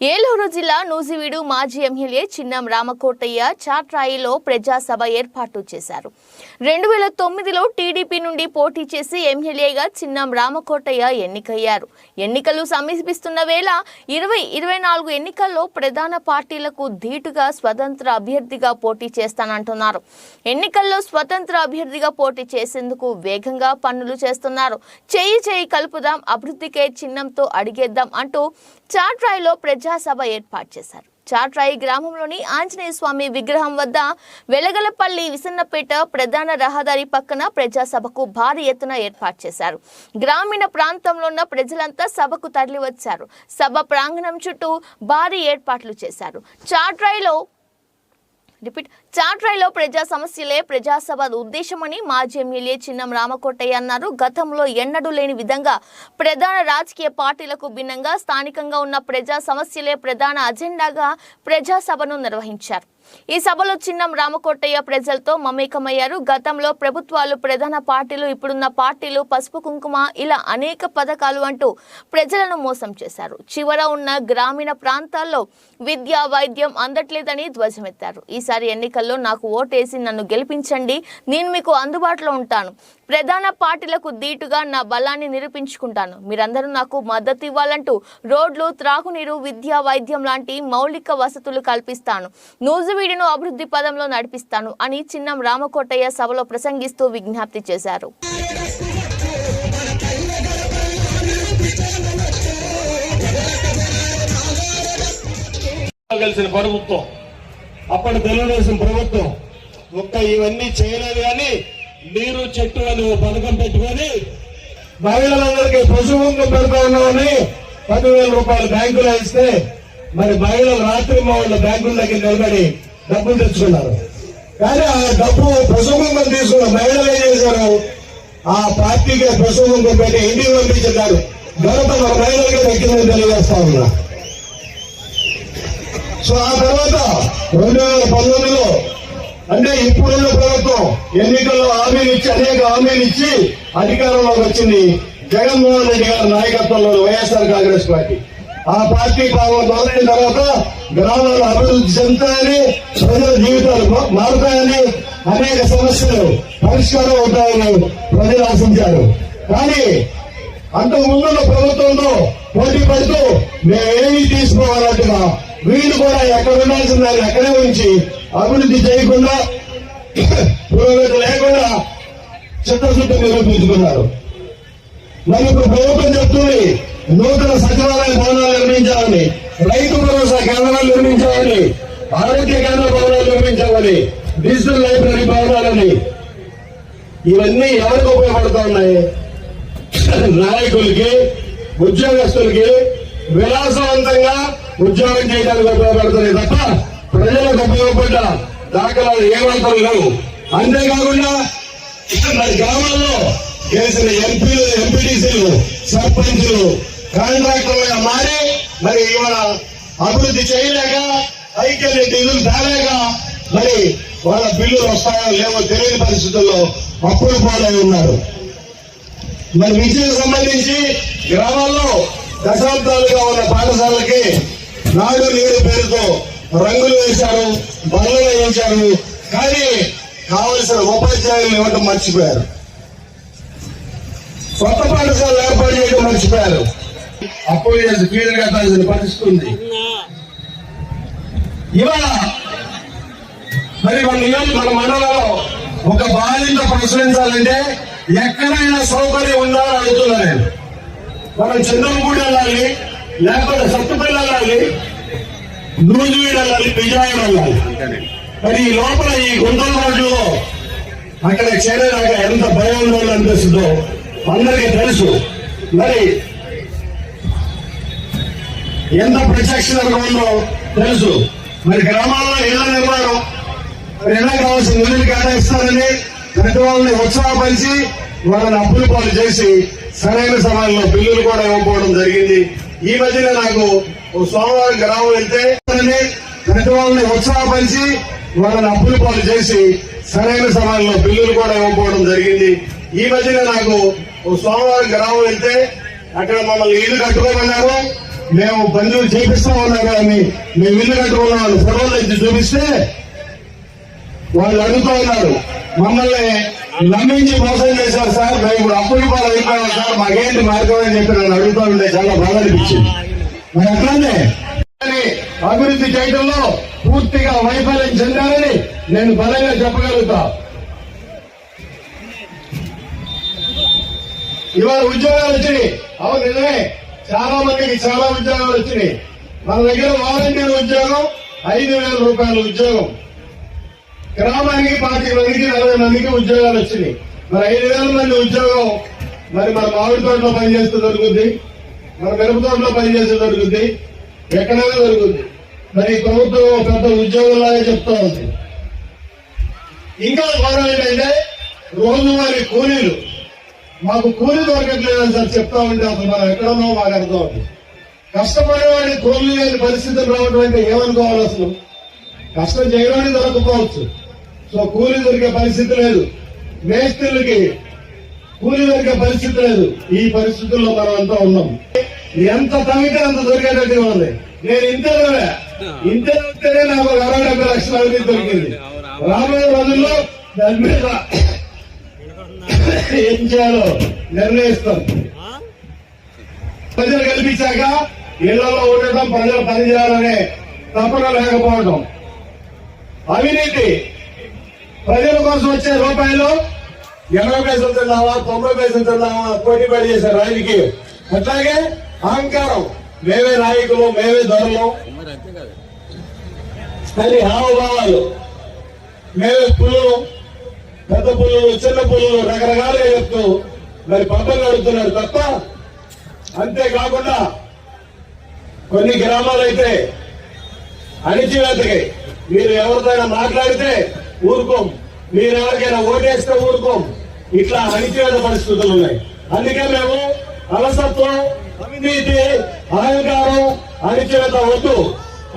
ఏలూరు జిల్లా నూజివీడు మాజీ ఎమ్మెల్యే చిన్నం రామకోటయ్య చాట్రాయిలో ప్రజాసభ ఏర్పాటు చేశారు. రెండు వేల తొమ్మిదిలో టీడీపీ నుండి పోటీ చేసి ఎమ్మెల్యేగా చిన్నం రామకోటయ్య ఎన్నికయ్యారు. ఎన్నికలు సమీపిస్తున్న వేళ ఇరవై ఇరవై నాలుగు ఎన్నికల్లో ప్రధాన పార్టీలకు ధీటుగా స్వతంత్ర అభ్యర్థిగా పోటీ చేస్తానంటున్నారు. ఎన్నికల్లో స్వతంత్ర అభ్యర్థిగా పోటీ చేసేందుకు వేగంగా పనులు చేస్తున్నారు. చేయి చేయి కలుపుదాం అభివృద్ధికే చిన్నంతో అడిగేద్దాం అంటూ చాట్రాయిలో ప్రజాసభ ఏర్పాటు చేశారు. చాట్రాయి గ్రామంలోని ఆంజనేయ స్వామి విగ్రహం వద్ద వెలగలపల్లి విసన్నపేట ప్రధాన రహదారి పక్కన ప్రజాసభకు భారీ ఎత్తున ఏర్పాటు చేశారు. గ్రామీణ ప్రాంతంలో ఉన్న ప్రజలంతా సభకు తరలివచ్చారు. సభ ప్రాంగణం చుట్టూ భారీ ఏర్పాట్లు చేశారు. చాట్రాయిలో రిపీట్ చాట్రాయిలో ప్రజా సమస్యలే ప్రజాసభ ఉద్దేశమని మాజీ ఎమ్మెల్యే చిన్నం రామకోటయ్య అన్నారు. గతంలో ఎన్నడూ లేని విధంగా ప్రధాన రాజకీయ పార్టీలకు భిన్నంగా స్థానికంగా ఉన్న ప్రజా సమస్యలే ప్రధాన అజెండాగా ప్రజాసభను నిర్వహించారు. ఈ సభలో చిన్నం రామకోటయ్య ప్రజలతో మమేకమయ్యారు. గతంలో ప్రభుత్వాలు ప్రధాన పార్టీలు ఇప్పుడున్న పార్టీలు పసుపు కుంకుమ ఇలా అనేక పథకాలు అంటూ ప్రజలను మోసం చేశారు. చివర ఉన్న గ్రామీణ ప్రాంతాల్లో విద్య వైద్యం అందట్లేదని ధ్వజమెత్తారు. ఈసారి ఎన్నికల్లో నాకు ఓటేసి నన్ను గెలిపించండి. నేను మీకు అందుబాటులో ఉంటాను. ప్రధాన పార్టీలకు ధీటుగా నా బలాన్ని నిరూపించుకుంటాను. మీరందరూ నాకు మద్దతు ఇవ్వాలంటూ రోడ్లు త్రాగునీరు విద్య వైద్యం లాంటి మౌలిక వసతులు కల్పిస్తాను. నూజువీడును అభివృద్ధి పదంలో నడిపిస్తాను అని చిన్నం రామకోటయ్య సభలో ప్రసంగిస్తూ విజ్ఞప్తి చేశారు. కలిసిన ప్రభుత్వం అప్పటి తెలుగుదేశం ప్రభుత్వం ఒక్క ఇవన్నీ చేయలేదు కానీ నీరు చెట్టు అని ఓ పథకం పెట్టుకొని మహిళలందరికీ పశువుంగం పెడతా ఉన్నామని పదివేల రూపాయలు బ్యాంకులో ఇస్తే మరి మహిళలు రాత్రి మా వాళ్ళ బ్యాంకుల దగ్గర నిలబడి డబ్బులు తెచ్చుకున్నారు. కానీ ఆ డబ్బు పశువుంగం తీసుకున్న మహిళలు ఏం చేశారు? ఆ పార్టీకి పశువుంగం పెట్టి ఇంటికి పంపించారు ఘనత మన మహిళలకే దక్కిందని తెలియజేస్తా ఉన్నా. సో ఆ తర్వాత రెండు వేల పంతొమ్మిదిలో అంటే ఇప్పుడున్న ప్రభుత్వం ఎన్నికల్లో హామీలు ఇచ్చి అనేక హామీలు ఇచ్చి అధికారంలోకి వచ్చింది జగన్మోహన్ రెడ్డి గారి నాయకత్వంలో వైఎస్ఆర్ కాంగ్రెస్ పార్టీ. ఆ పార్టీ పాలన మొదలైన తర్వాత గ్రామాలు అభివృద్ధి చెందుతాయని ప్రజల జీవితాలు మారుతాయని అనేక సమస్యలు పరిష్కారం అవుతాయని ప్రజలు ఆశించారు. కానీ అంతకు ముందున్న ప్రభుత్వంలో పోటీ పడుతూ మేమేమి తీసుకోవాలంటున్నా వీళ్ళు కూడా ఎక్కడ ఉండాల్సిన దాన్ని ఎక్కడే ఉంచి అభివృద్ధి చేయకుండా పురోగతి లేకుండా చిత్తశుద్ధి నిరూపించుకున్నారు. మరి ఇప్పుడు ప్రభుత్వం చెప్తుంది నూతన సచివాలయ భవనాలు నిర్మించాలని రైతు భరోసా కేంద్రాలు నిర్మించాలని ఆరోగ్య కేంద్ర భవనాలు నిర్మించాలని డిజిటల్ లైబ్రరీ భవనాలని. ఇవన్నీ ఎవరికి ఉపయోగపడుతూ ఉన్నాయి? నాయకులకి ఉద్యోగస్తులకి విలాసవంతంగా ఉద్యోగం చేయడానికి ఉపయోగపడుతున్నాయి తప్ప ప్రజలకు ఉపయోగపడ్డ దాఖలాలు ఏమాత్రం లేవు. అంతేకాకుండా మరి గ్రామాల్లో గెలిచిన ఎంపీలు ఎంపీటీసీలు సర్పంచులు కాంట్రాక్టర్లుగా మారి మరి ఇవాళ అభివృద్ధి చేయలేక ఐక్యత నిధులు తేలేక మరి వాళ్ళ బిల్లులు వస్తాయో లేవో తెలియని పరిస్థితుల్లో అప్పులు పాలై ఉన్నారు. మరి విద్యకు సంబంధించి గ్రామాల్లో దశాబ్దాలుగా ఉన్న పాఠశాలకి నాడు నీరు పేరుతో రంగులు వేశారు బల్లలు వేయించారు కానీ కావలసిన ఉపాధ్యాయులు ఇవ్వటం మర్చిపోయారు. కొత్త పాఠశాలలు ఏర్పాటు చేయడం మర్చిపోయారు. అప్పులు చేసి ఫీజులు కట్టాల్సిన పరిస్థితి ఉంది ఇవాళ మరి మన మన మండలంలో ఒక బాలింత ప్రశ్నించాలంటే ఎక్కడైనా సౌకర్యం ఉందా అని అడుగుతున్నా నేను. మనం చంద్రమూడి వెళ్ళాలి లేకపోతే సత్తుపల్లి వెళ్ళాలి నూజివీడు వెళ్ళాలి విజయవాడ వెళ్ళాలి. మరి ఈ లోపల ఈ గుంటల రోడ్లో అక్కడ చేరేదాకా ఎంత భయం ఉందో అనిపిస్తుందో అందరికీ తెలుసు. మరి ఎంత ప్రత్యక్షంగా ఉందో తెలుసు. మరి గ్రామాల్లో ఇళ్ళ నిర్మాణం. మరి ఇళ్ళ కావాల్సిన నిధులు కేటాయిస్తారని పెద్దవాళ్ళని ఉత్సాహపరిచి వాళ్ళని అప్పులు పాలు చేసి సరైన సమయంలో బిల్లులు కూడా ఇవ్వకపోవడం జరిగింది. ఈ మధ్యన నాకు ఓ సోమవారం గ్రామం వెళ్తే పెద్దవాళ్ళని ఉత్సాహపరిచి వాళ్ళని అప్పులు పాలు చేసి సరైన సమయంలో బిల్లులు కూడా ఇవ్వకపోవడం జరిగింది. ఈ మధ్యన నాకు ఓ సోమవారం గ్రామం వెళ్తే అక్కడ మమ్మల్ని ఇల్లు కట్టుకోమన్నారు. మేము పనులు చేపిస్తా ఉన్నారు అని మేము ఇల్లు కట్టుకున్న ఫోటోలు ఇచ్చి చూపిస్తే వాళ్ళు అడుగుతూ ఉన్నారు. మమ్మల్ని నమ్మించి మోసం చేశారు సార్ మేము ఇప్పుడు అప్పులు పాలు అయిపోయాం సార్ మాకేంటి మార్గం అని చెప్పి నన్ను అడుగుతూ ఉంటే చాలా బాధ అనిపించింది. మరి అట్లానే అభివృద్ధి చేయడంలో పూర్తిగా వైఫల్యం చెందారని నేను బలంగా చెప్పగలుగుతా. ఇవాళ ఉద్యోగాలు వచ్చి అవును నిజమే చాలా మందికి చాలా ఉద్యోగాలు వచ్చినాయి. మన దగ్గర వాలంటీర్ ఉద్యోగం ఐదు వేల రూపాయల ఉద్యోగం. గ్రామానికి పాతిక మందికి నలభై మందికి ఉద్యోగాలు వచ్చినాయి. మరి ఐదు వేల మంది ఉద్యోగం మరి మన మామిడి తోటలో పనిచేస్తే దొరుకుద్ది మన మిరప తోటలో పనిచేస్తే దొరుకుద్ది ఎక్కడైనా దొరుకుద్ది. మరి ప్రభుత్వం పెద్ద ఉద్యోగంలాగా చెప్తా ఉంది. ఇంకా ఘోరం ఏంటంటే రోజువారీ కూలీలు. మాకు కూలీ దొరకట్లేదని సార్ చెప్తా ఉంటే అసలు మనం ఎక్కడున్నామో మాకు అర్థం అవుతుంది కష్టపడేవాడిని కూలీ లేని పరిస్థితులు రావడం అంటే ఏమనుకోవాలి అసలు? కష్టం చేయడానికి దొరకపోవచ్చు. సో కూలీ దొరికే పరిస్థితి లేదు. మేస్త్రులకి కూలీ దొరికే పరిస్థితి లేదు. ఈ పరిస్థితుల్లో మనం అంతా ఉన్నాం. ఎంత తగ్గితే అంత దొరికేటట్టు ఉంది. నేను. ఇంతే వస్తేనే నాకు అరవై డెబ్బై లక్షల అవినీతి దొరికింది. రాబోయే రోజుల్లో దాని మీద ఏం చేయాలో నిర్ణయిస్తాం ప్రజలు కల్పించాక ఇళ్ళలో ఉండటం ప్రజలు పనిచేయాలనే తపన లేకపోవడం అవినీతి ప్రజల కోసం వచ్చే రూపాయలు ఎనభై పైసలు తిన్నావా తొంభై పైసలు తిన్నావా పోటీ పడి చేసే రాజకీయం అట్లాగే అహంకారం. మేమే నాయకులు మేమే ధరలు అని హావభావాలు. మేమే పుల్లులు పెద్ద పుల్లులు చిన్న పుల్లులు రకరకాలుగా చెప్తూ మరి పంపలు గడుపుతున్నారు తప్ప అంతేకాకుండా కొన్ని గ్రామాలైతే అణిచివేతకి. మీరు ఎవరితోనైనా మాట్లాడితే ఊరుకోం. మీరు ఎవరికైనా ఓటేస్తే ఊరుకోం. ఇట్లా అణిచివేత పరిస్థితులు ఉన్నాయి. అందుకే మేము అలసత్వం అవినీతి అహంకారం అణిచివేత వద్దు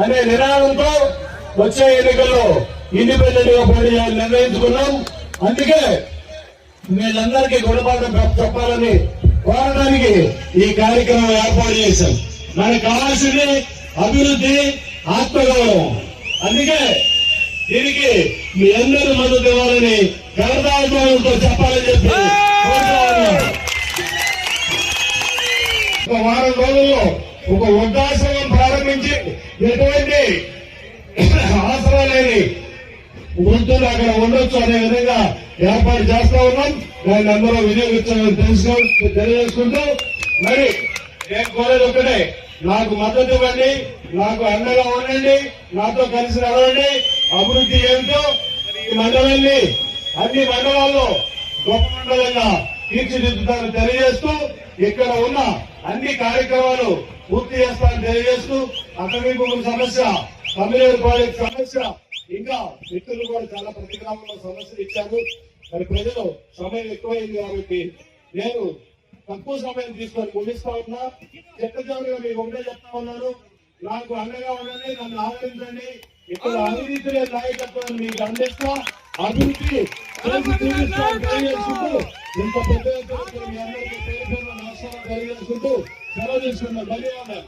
అనే నినాదంతో వచ్చే ఎన్నికల్లో ఇండిపెండెంట్గా పోటీ నిర్ణయించుకున్నాం. అందుకే వీళ్ళందరికీ గుణపాఠం చెప్పాలని కోరడానికి ఈ కార్యక్రమం ఏర్పాటు చేశాం. మనకు కావాల్సింది అభివృద్ధి ఆత్మగౌరవం. అందుకే దీనికి మీ అందరూ మద్దతు ఇవ్వాలని కరదాత్మతో చెప్పాలని చెప్పి ఒక వారం రోజుల్లో ఒక వృద్ధాశ్రమం ప్రారంభించి ఎటువంటి అవసరం లేని వృద్ధులు అక్కడ ఉండొచ్చు అనే విధంగా ఏర్పాటు చేస్తా ఉన్నాం. దాన్ని అందరూ వినియోగించాలని తెలుసుకో తెలియజేసుకుంటూ మరి నేను కోరేది ఒకటే నాకు మద్దతు ఇవ్వండి నాకు అండగా ఉండండి నాతో కలిసి నడవండి. అభివృద్ధి ఏమిటో ఈ మండలాన్ని అన్ని మండలాల్లో గొప్ప మండలంగా తీర్చిదిద్దుతానని తెలియజేస్తూ ఇక్కడ ఉన్న అన్ని కార్యక్రమాలు పూర్తి చేస్తానని తెలియజేస్తూ అటవీ భూముల సమస్య తమిళనాడు ప్రాజెక్ట్ సమస్య ఇంకా మిత్రులు కూడా చాలా ప్రతి గ్రామంలో సమస్యలు ఇచ్చారు. మరి ప్రజలు సమయం ఎక్కువైంది కాబట్టి నేను తక్కువ సమయం తీసుకొని ముగిస్తా ఉన్నా. చెత్త చెట్టజారుగా మీకు ఒకటే చెప్తా ఉన్నాను నాకు అండగా ఉండండి నన్ను ఆదరించండి. ఇక్కడ అవినీతి లేని నాయకత్వాన్ని మీకు అందిస్తా. అభివృద్ధి తెలియజేసుకుంటూ ఇంత పెద్ద ఎత్తున మీ అందరికీ తెలియజేసుకుంటూ సెలవు తీసుకున్న ధన్యవాదాలు.